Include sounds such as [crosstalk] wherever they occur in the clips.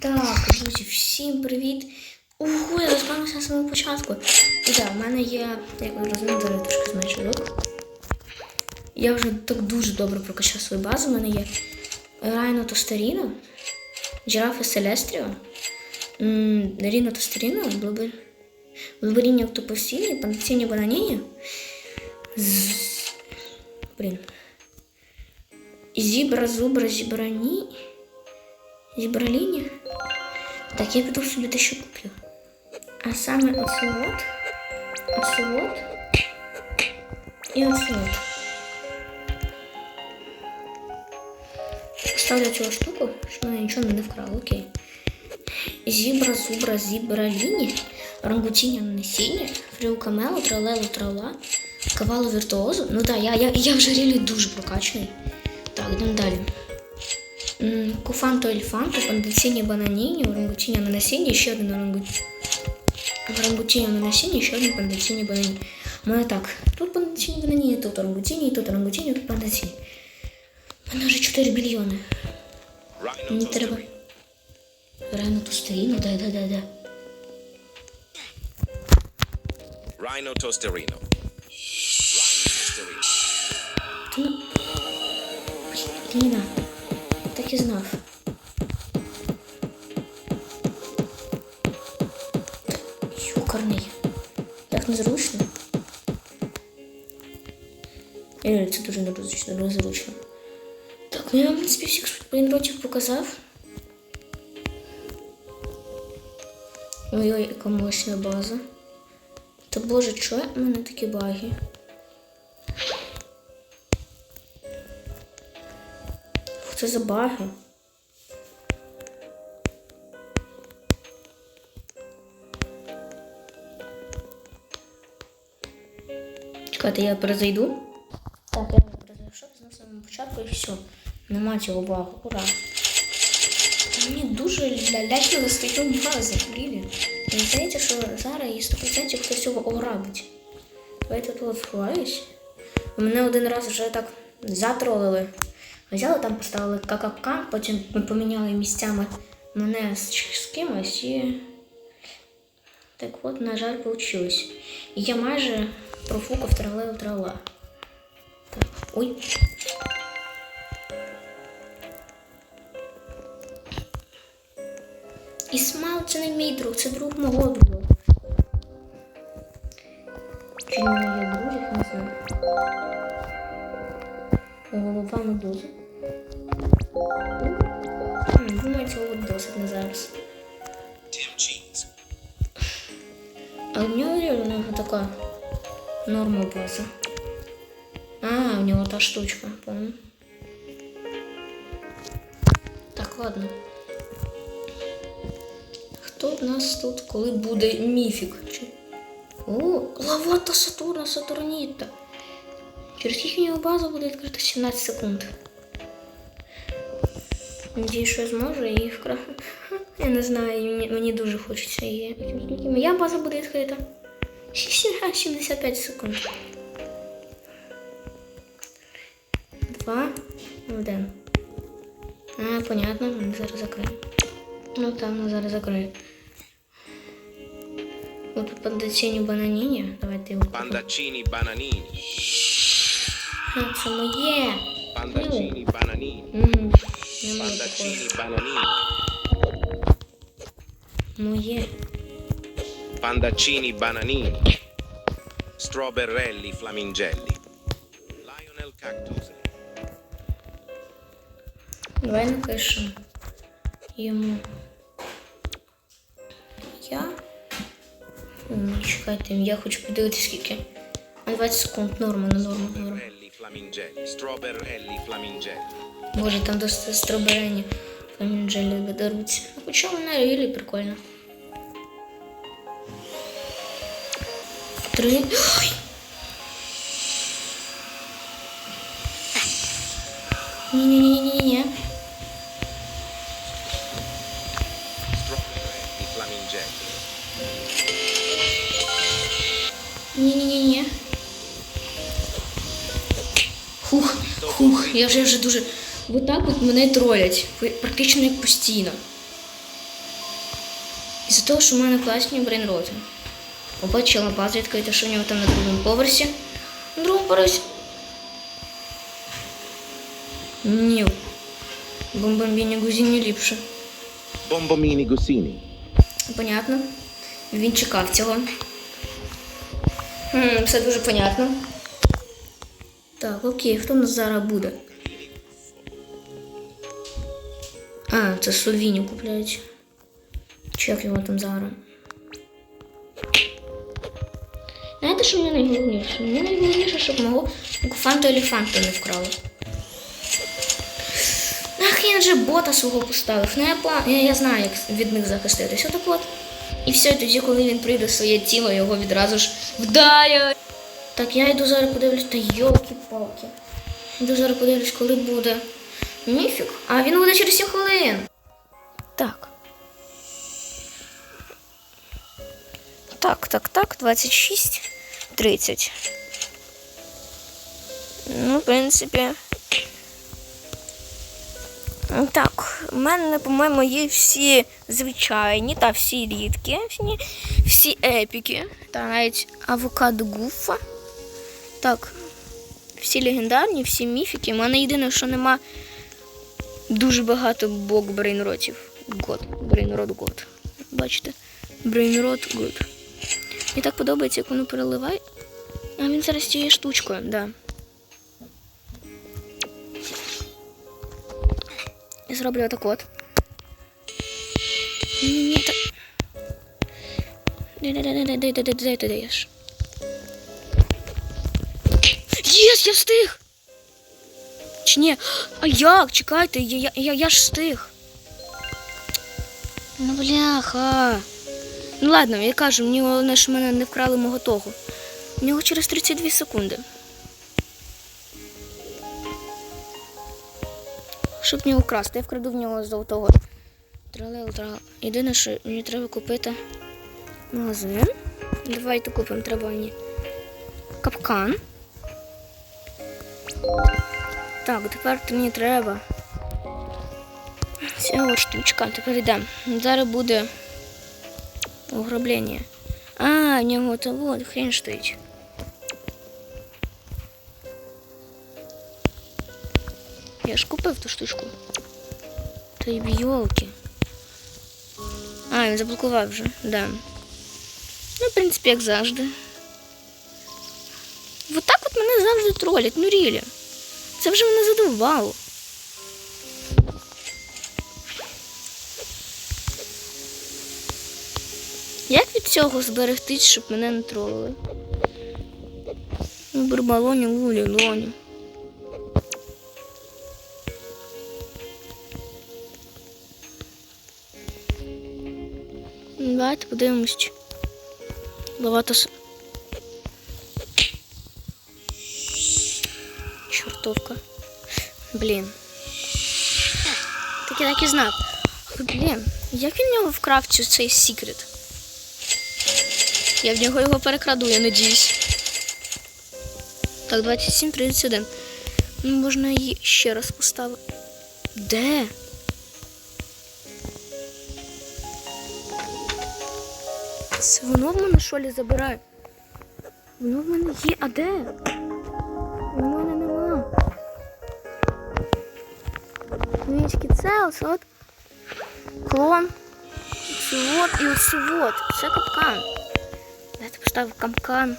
Так, друзі, всім привіт! Ого, я розпавився на самому початку. І так, в мене є, як ви розумієте, трошки зменшу звук. Я вже так дуже добре прокачав свою базу. У мене є Райно Тостеріно, Жирафа Селестріо, Ріно Тостеріно, Блубер... Блуберіння Октопосіні, Панціні Бананіні. Блін. Зібра, зубра, зібрані. Зібраліні. Так, я піду собі те, куплю. А саме оце от, оце от і оце от. Поставлю цю штуку, щоб мене нічого не вкрало. Окей. Зібра, зубра, зібраліні, рангутіння насіння, фріукамело, тралело, трала, кавало віртуозу. Ну так, я, я, я вже рілі дуже прокачаний. Так, йдемо далі. М, Куфанто ельфанто, пандеціні бананіні, орангутіння на насінні, ще один орангутіння. Орангутіння на насінні, ще один пандеціні бананіні. У мене так. Тут пандеціні бананіні, тут орангутінні, тут орангутінні, тут пандеціні. У мене вже 4 білйони. Мені треба. Реально ту сторіну, дай, дай, дай, дай. Rhino Tosterino. Rhino Tosterino. Ти ну. Так і знав. Юкарний. Як незручно. Е, Це дуже незручно, незручно. Так, ну я вам, в всіх блінротів показав. Ой-ой, яка мощна база. Та боже, чого в мене такі баги? Це за баги? Чекайте, я перезайду. Так, я перезайшов на самому початку і все. Нема цього багу. Ура! Мені дуже лялячно статтю бази, Лілі. Мені здається, що зараз її 100% хтось його ограбить. Давайте тут сховаюсь. Мене один раз вже так затролили. Взяли там, поставили ККК, потім ми поміняли місцями мене з, кимось і. Так от, на жаль, вийшло. І я майже профукав тралею трала. Так, ой. Ісмал це не мій друг, це друг мого друга. Чи не моє друзі, не знаю. Голова медузи. Думаю, цього досить на зараз. А в нього є у нього така норма база. А, у нього та штучка, помню. Так, ладно. Хто в нас тут, коли буде міфік? О, лавата Сатурна, Сатурніта. Через їхню базу буде відкрита 17 секунд. Надіюсь, що я зможу її вкрати. [laughs] Я не знаю, мені, мені дуже хочеться її. Скільки моя база буде відкрита? 75 секунд. Два. Один. А, понятно, ми зараз закриємо. Ну там ми зараз закриємо. Ось тут пандаційні бананіні. Давайте його. купимо. Pandaccini bananini. А, це моє. Pandaccini bananini. Угу. Pandaccini bananini. Моє. Pandaccini bananini. Strawberrelli flamingelli. Lionel cactus. Давай напишемо йому. Я. М, Чекайте, я хочу подивитися скільки. А 20 секунд, норма, на норма. Strawberrelli flamingelli. Strawberrelli flamingelli. Боже, там досить строберені фламінджелі видаруться. Ну, Хоча вона рілі прикольно. Три. Ой! Ні-ні-ні-ні-ні. Strawberrelli flamingelli. Ні-ні-ні-ні. Хух, хух, я вже вже дуже. Вот так от мене тролять. Практично як постійно. Із-за того, що в мене класні брейнроти. Побачила базу відкрити, що в нього там на другому поверсі. На другому поверсі. Ні. Бомбомбіні гузіні ліпше. Bombomini Gusini. Понятно. Він чекав цього. Хм, все дуже понятно. Так, окей, хто в нас зараз буде? А, це Сувіню купляють. Чи як його там зараз? Знаєте, що мені найголовніше? Мені найголовніше, щоб мого фанту елефанта не вкрали. Ах, він же бота свого поставив. Ну я, я, я знаю, як від них захиститися. Отак от. І все, тоді, коли він прийде в своє тіло, його відразу ж вдарять. Так, я йду зараз подивлюсь, та йолки-палки. Йду зараз подивлюсь, коли буде. Міфік. А він буде через 7 хвилин. Так. Так, так, так, 26, 30. Ну, в принципі. Так, у мене, по-моєму, є всі звичайні та всі рідкі, всі епіки, та навіть авокадо гуфа. Так, всі легендарні, всі міфіки. У мене єдине, що нема дуже багато бок брейнротів. Год. Брейнрот год. Бачите? Брейнрот год. Мені так подобається, як воно переливає. А він зараз цією штучкою. Да. Я зроблю отак от. Ні, так. Де, ні? А як? Чекайте, я, я, я, я ж встиг. Ну, бляха. Ну ладно, я кажу, мені головне, що мене не вкрали мого того. У нього через 32 секунди. Щоб в нього вкрасти, я вкраду в нього золотого. Тралел, тралел. Єдине, що мені треба купити магазин. Давайте купимо, треба мені капкан. Так, тепер мені треба. Ця от штучка. Тепер йдемо. Зараз буде ограблення. А, в нього то вот хрень стоїть. Я ж купив ту штучку. Та й бйолки. А, він заблокував вже, да. Ну, в принципі, як завжди. Вот так от мене завжди тролять, ну рілі. Це вже мене задовбало. Як від цього зберегтись, щоб мене не тролили? Ну, Бурбалоні, лулі, лоні. Давайте подивимось. Багато с... Чортовка. Блін. Так я так і знав. Блін, як він в нього вкрав цей секрет? Я в нього його перекраду, я надіюсь. Так, 27-31. Ну, можна її ще раз поставити. Де? Це воно в мене що лі забирає? Воно в мене є, а де? Нічки це ось от клон. Це от і ось от. Це капкан. Дайте поставив капкан.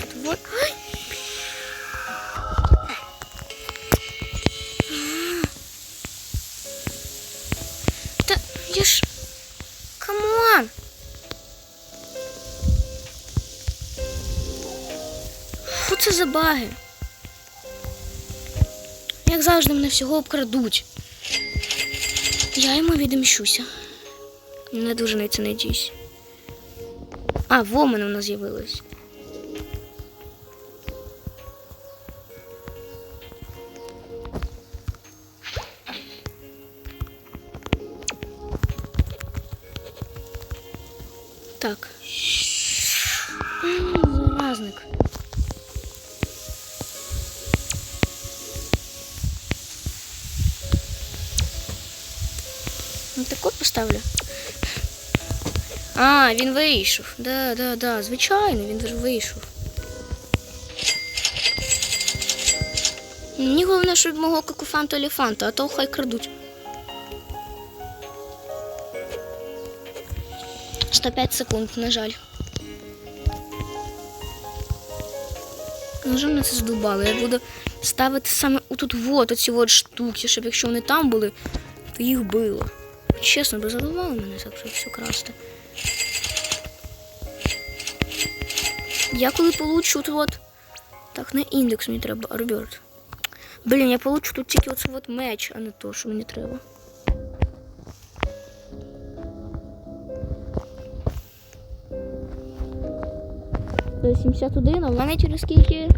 Тут вот. Ай! Та я ж. Камон! Що це за баги? Як завжди мене всього обкрадуть. Я йому відмщуся. Не дуже на це надіюсь. А, во мене вона з'явилась. А, він вийшов. Да, да, да, звичайно, він вже вийшов. Мені головне, щоб мого какуфанту елефанта, а то хай крадуть. 105 секунд, на жаль. Ну, Вже мене це здубало. Я буду ставити саме отут вот оці от штуки, щоб якщо вони там були, то їх било. Чесно, би задувало мене так що все красти. Я коли получу от. Так, на індекс мені треба Арберт. Блін, я получу тут тільки оце от меч, а не то, що мені треба. Це 71, а в мене через скільки?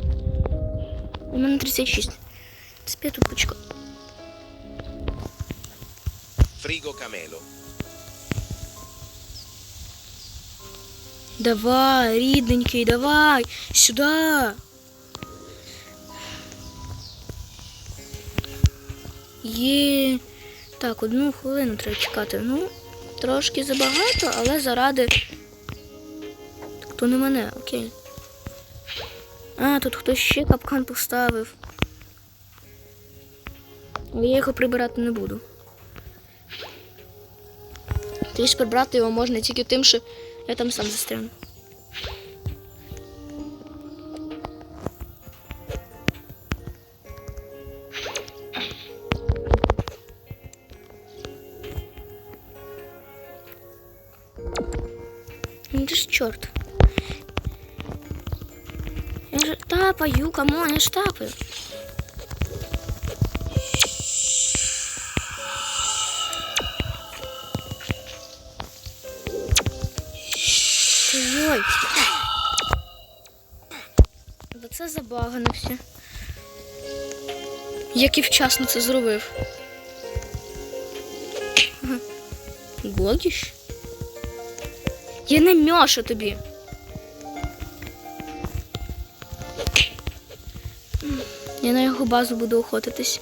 У мене 36. Спи тут почекай. Frigo camelo. Давай, рідненький, давай, сюди. Є. Так, одну хвилину треба чекати. Ну, трошки забагато, але заради. Так то не мене, окей. А, тут хтось ще капкан поставив. Я його прибирати не буду. Ти прибрати його можна тільки тим, що я там сам застряну. Ну ти ж чорт. Я ж тапаю, камон, я ж тапаю. Як і вчасно це зробив. Ага. Гогіш? Я не мьошу тобі. Я на його базу буду охотитись.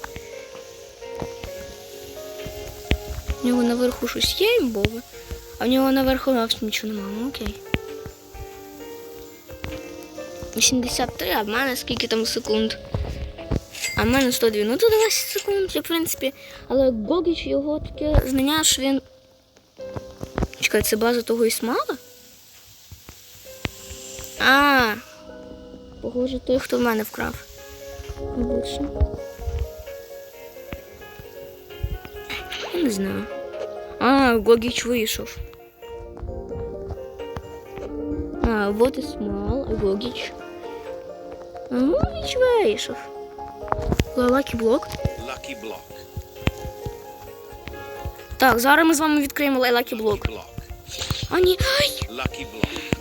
У нього наверху щось є імбове, а в нього наверху зовсім нічого немає. Ну окей. 83, а в мене скільки там секунд? А в мене 102. Ну 20 секунд, в принципі. Але Гогіч його таке знання, що він. Чекай, це база того Ісмала? А. Похоже, той, хто в мене вкрав. Більше. Я не знаю. А, Гогіч вийшов. А, вот и смал, Гогіч. А Гогіч вийшов. Лакі блок. Lucky block. Так, зараз ми з вами відкриємо блок. Block. А ні, ай! Lucky block.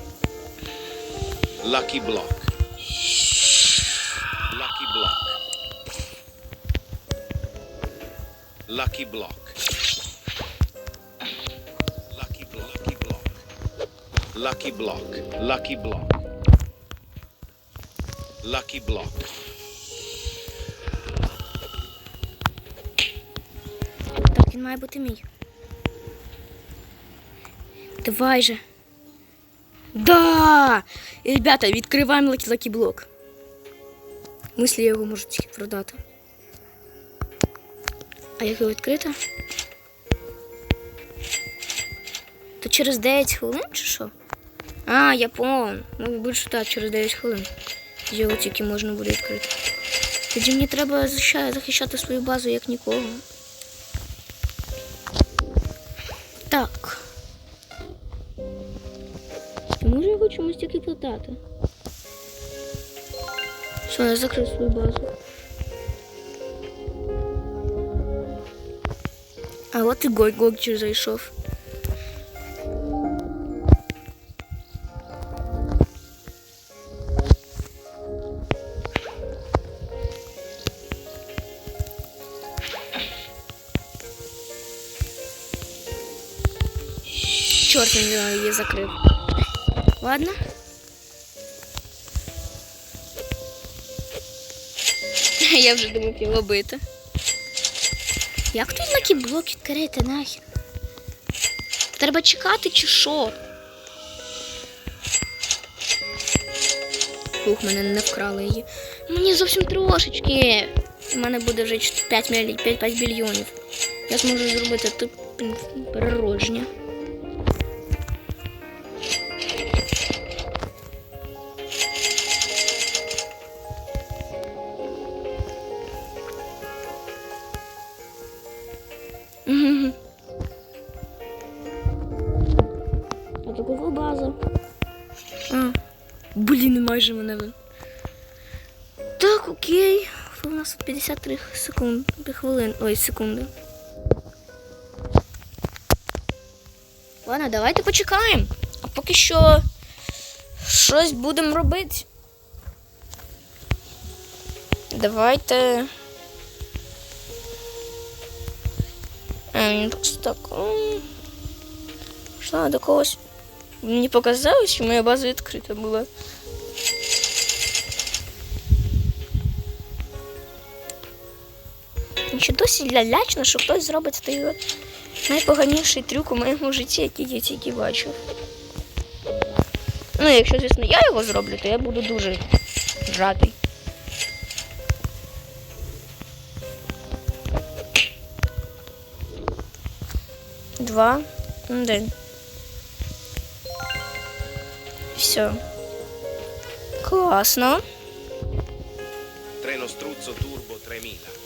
Lucky block. Lucky block. Lucky block. Lucky block. Lucky block. Lucky block. Lucky block. Lucky block. Він має бути мій. Давай же. Да! Ребята, відкриваємо лакі лакі блок. Мислі я його можу тільки продати. А як його відкрити? То через 9 хвилин чи що? А, я понял. Ну, більше так, через 9 хвилин. Його тільки можна буде відкрити. Тоді мені треба захищати свою базу як нікого. работы. Все, я закрыл свою базу. А вот и Гой-Гогчик зайшов. Черт, я закрыл. Ладно. [laughs] Я вже думав його бити. Як тут такі блоки відкрити нахер? Треба чекати чи що? Ух, мене не вкрали її. Мені зовсім трошечки. У мене буде вже 5 мільйонів. 5 мільйонів. Я зможу зробити тут переродження. Хвилин. Ой, секунди. Ладно, давайте почекаємо. А поки що щось будемо робити. Давайте. А, він просто так. м, Пішла до когось. Мені показалось, що моя база відкрита була. Ще досі ля- лячно, що хтось зробить той найпоганіший трюк у моєму житті, який я тільки бачив. Ну, якщо, звісно, я його зроблю, то я буду дуже радий. Два, один. Все. Класно. Treno struzzo turbo 3000.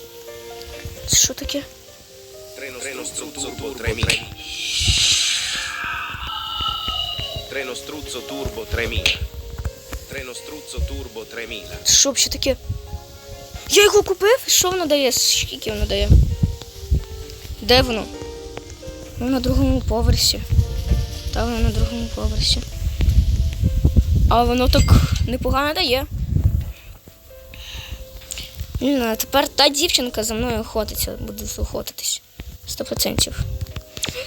Struzzo turbo 3000. Treno struzzo turbo 3000. Це що взагалі таке? Я його купив? Що воно дає? Скільки воно дає? Де воно? Ну, на другому поверсі. Та воно на другому поверсі. А воно так непогано дає. Ну, а тепер та дівчинка за мною охотиться, буде охотитись. Сто процентів.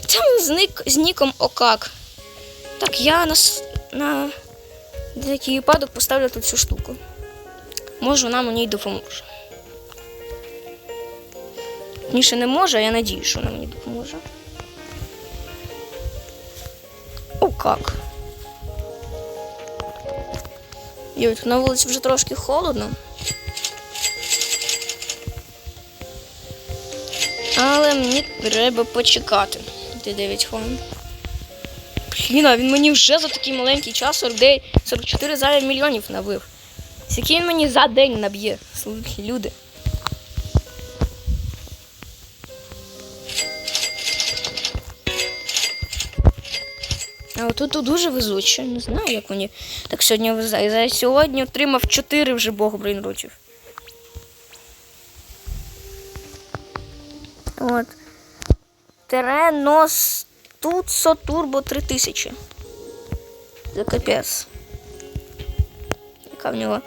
Там зник з ніком Окак. Так, я на, на деякий випадок поставлю тут цю штуку. Може, вона мені й допоможе. Ніше не може, а я надію, що вона мені допоможе. О, як. І на вулиці вже трошки холодно. Але мені треба почекати. Де 9 хвилин. Блін, а він мені вже за такий маленький час 49, 44 зараз мільйонів набив. Скільки він мені за день наб'є, слухай, люди. А отут тут дуже везуче. Не знаю, як мені так сьогодні везе. Сьогодні отримав 4 вже бог брейнрутів. От. Теренос Туцо Турбо 3000. Це капець. Яка в нього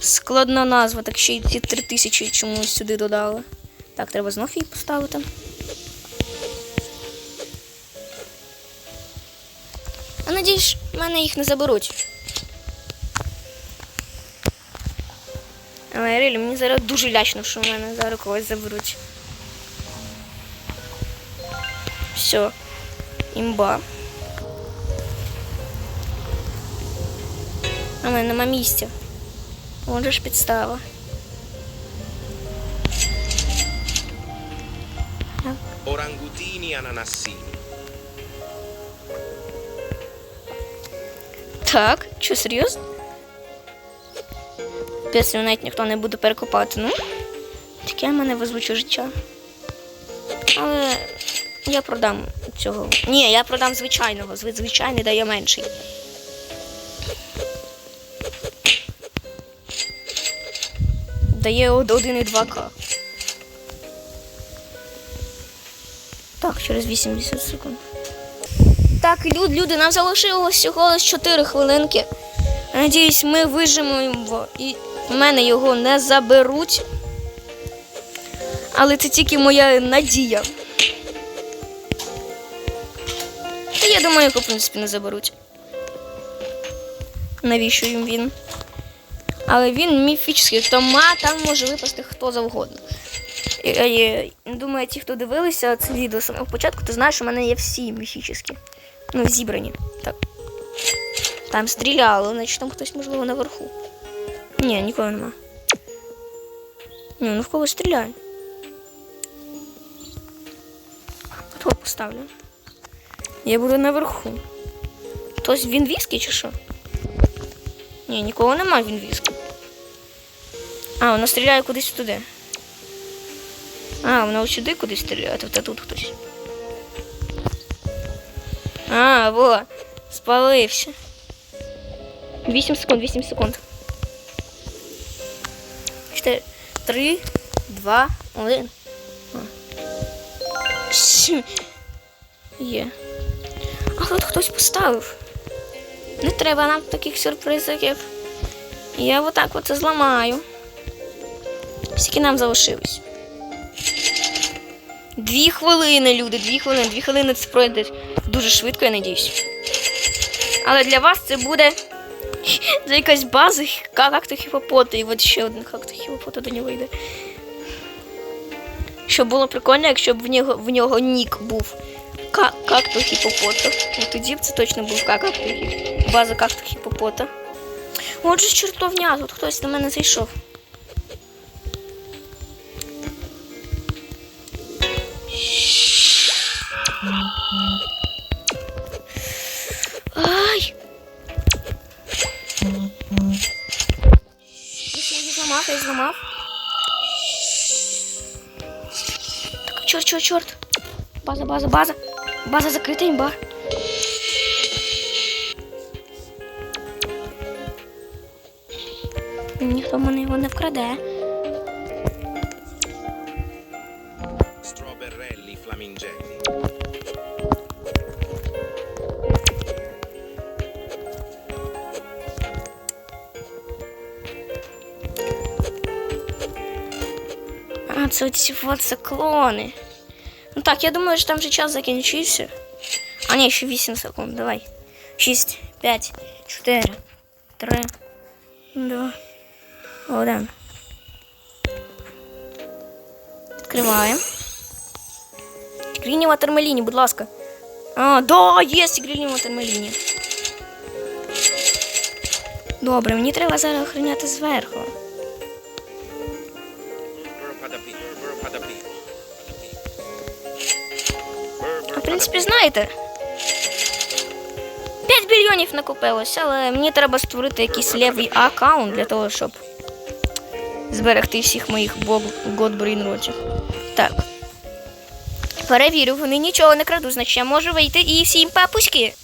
складна назва, так ще й ці 3000 чомусь сюди додали. Так, треба знов її поставити. А надіюсь, в мене їх не заберуть. Але реально, мені зараз дуже лячно, що в мене зараз когось заберуть. Все. Імба. А мене нема місця. Вон же ж підстава. Orangutini ananassini. Так, що серйозно? Після навіть ніхто не буде перекопати. Ну, таке в мене везвуче життя. Але я продам цього. Ні, я продам звичайного. Звичайний дає менший. Дає од- 1,2К. Так, через 80 секунд. Так, люд, люди, нам залишилось всього лише 4 хвилинки. Надіюсь, ми вижимо і в мене його не заберуть. Але це тільки моя надія. Та я думаю, його, в принципі, не заберуть. Навіщо їм він? Але він міфічний, тому там може випасти хто завгодно. Думаю, ті, хто дивилися це відео з початку, ти знаєш, що в мене є всі міфічні. Ну, зібрані. Так. Там стріляли, значить там хтось, можливо, наверху. Ні, нікого нема. Ні, ну в кого стріляє. Хто поставлю? Я буду наверху. Хтось він віскі чи що? Ні, нікого нема він віскі. А, вона стріляє кудись туди. А, вона ось сюди кудись стріляє, тобто тут хтось. А, во, спалився. 8 секунд, 8 секунд. 4, 3, 2, 1. Є. Тут хтось поставив. Не треба нам таких сюрпризиків. Я отак от це зламаю. Скільки нам залишилось? Дві хвилини, люди, дві хвилини. Дві хвилини це пройде дуже швидко, я надіюсь. Але для вас це буде [laughs] за якась база какту хіпопота. І от ще один какту хіпопота до нього йде. Щоб було прикольно, якщо б в нього, в нього нік був ка- какту хіпопота. Ну, тоді б це точно був какту хіп- база какту хіпопота. Отже, чортовня, тут хтось до мене зайшов. Ай! Я її зламав, я її зламав. Так, чорт, чорт, чорт. База, база, база. База закрита, імба. Ніхто мене його не вкраде. Strawberrelli flamingelli. А, це ці от циклони. Ну так, я думаю, що там вже час закінчився. А ні, ще 8 секунд, давай. 6, 5, 4, 3, 2, 1. Відкриваємо. Тігріні ватермеліні, будь ласка. А, да, є тігріні ватермеліні. Добре, мені треба зараз охороняти зверху. Принципі, знаєте. 5 мільйонів накопилось, але мені треба створити якийсь левий аккаунт для того, щоб зберегти всіх моїх роджів. Так. Перевірю, вони нічого не крадуть, значить я можу вийти і всім папуськи.